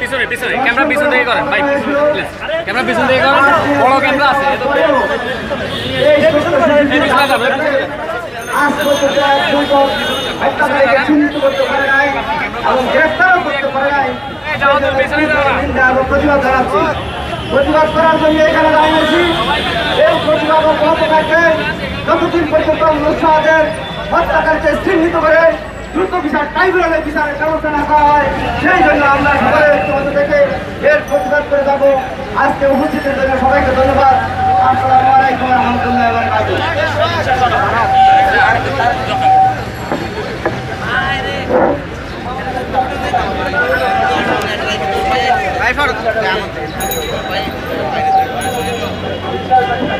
পিছনে পিছনে ক্যামেরা পিছন থেকে করেন ভাই ক্যামেরা পিছন থেকে করেন বড় ক্যামেরা আছে করতে করতে প্রতিবাদ করার জন্য এখানে দাঁড়িয়েছি এই প্রতিবাদ অব্যাহত থাকবে যতদিন পর্যন্ত নুসরাতের হত্যাকারীকে চিহ্নিত করে দ্রুত বিচার ট্রাইব্যুনালে বিচারের ব্যবস্থা না করা হয় সেই জন্য আমরা সবাই ঐক্যবদ্ধ থেকে এর প্রতিবাদ করে যাব। আজকে উপস্থিতের জন্য সবাইকে ধন্যবাদ। আসসালামু আলাইকুম রহমতুল্লাহ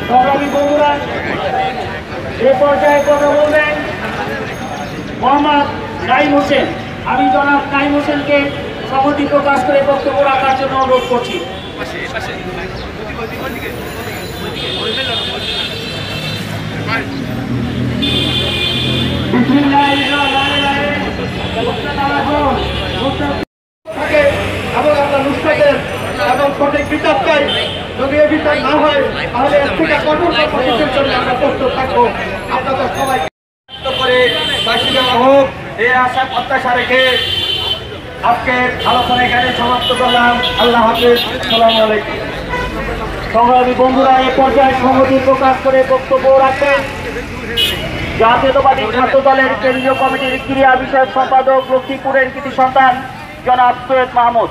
সংগ্রামী বন্ধুরা এ পর্যায়ে কথা বলবেন মোহাম্মদ নাইম হোসেন। আমি জনাব নাইম হোসেনকে সম্মতি প্রকাশ করে বক্তব্য রাখার জন্য অনুরোধ করছি। এবং সঠিক বিচার চাই যদি এ বিচার না হয়, তাহলে এর থেকে কঠোর কর্মসূচির জন্য আমরা প্রস্তুত থাকব। আপনাদের সবাই করে ফাঁসি দেওয়া হোক এই আশা প্রত্যাশা রেখে আজকে আলোচনা এখানে সমাপ্ত করলাম। আল্লাহ হাফিজ সালাম আলাইকুম। সংগ্রামী বন্ধুরা, এ পর্যায়ে সংহতি প্রকাশ করে বক্তব্য রাখবেন। জাতীয়তাবাদী ছাত্র দলের কেন্দ্রীয় কমিটির ক্রীড়া বিষয়ক সম্পাদক লক্ষ্মীপুরের কৃতি সন্তান, জনাব সৈয়দ মাহমুদ।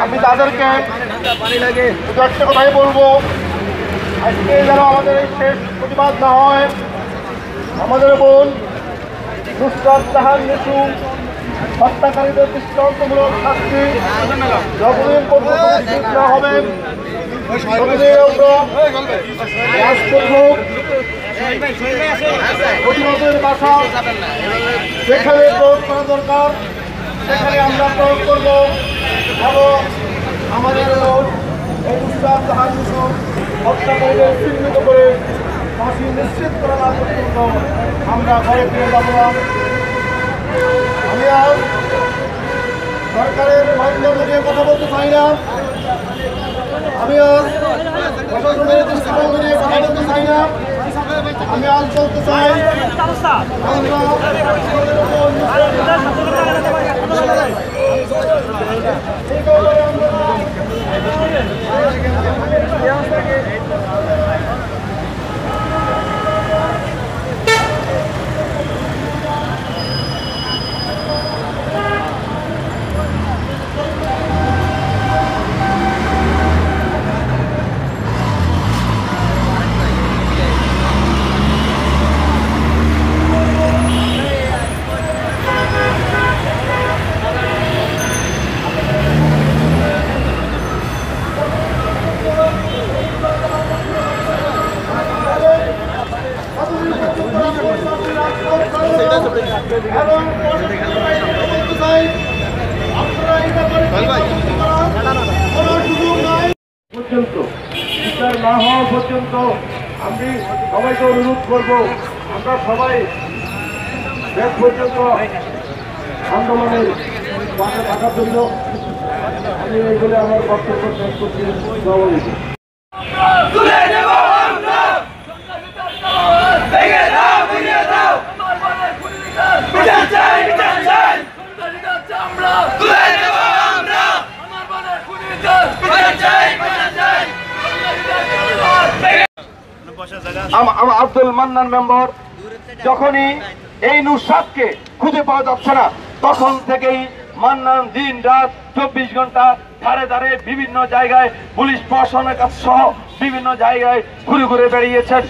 আমি তাদেরকে একটা কথাই বলব। আজকে যেন আমাদের এই শেষ প্রতিবাদ না হয়, আমাদের বোন নুসরাত তাহার নিশু হত্যাকারীদের দৃষ্টান্তমূলক শাস্তি যতদিন পর্যন্ত না হবেন ততদিন প্রতিবাদের বাসা যেখানে প্রয়োগ করা দরকার। সেখানে আমরা প্রয়োগ করব এবং আমাদের এই জাহান মিশন হত্যাকারীদের চিহ্নিত করে ফাঁসি নিশ্চিত করা না পর্যন্ত আমরা ঘরে ফিরে যাব আমি আজ সরকারের মাধ্যম নিয়ে কথা বলতে চাই না। আমি আজ প্রশাসনের দৃষ্টিভঙ্গি নিয়ে কথা বলতে চাই না। আমি আজ বলতে চাই আমরা পর্যন্ত বিচার না হওয়া পর্যন্ত আমি সবাইকে অনুরোধ করব আমরা সবাই শেষ পর্যন্ত আন্দোলনের পাশে থাকার জন্য আমি এই বলে আমার বক্তব্য শেষ করছি জবাব তুলে নেব আমরা ভেঙে দাও ভেঙে দাও বিচার চাই বিচার চাই তুলে নেব আমরা বিচার চাই বিচার চাই আম- আম- আব্দুল মান্নান মেম্বার, যখনই এই নুসাদকে খুঁজে পাওয়া যাচ্ছে না, তখন থেকেই মান্নান দিন রাত চব্বিশ ঘণ্টা ধারে ধারে বিভিন্ন জায়গায় পুলিশ প্রশাসনের কাছে সহ বিভিন্ন জায়গায় ঘুরে ঘুরে বেরিয়েছেন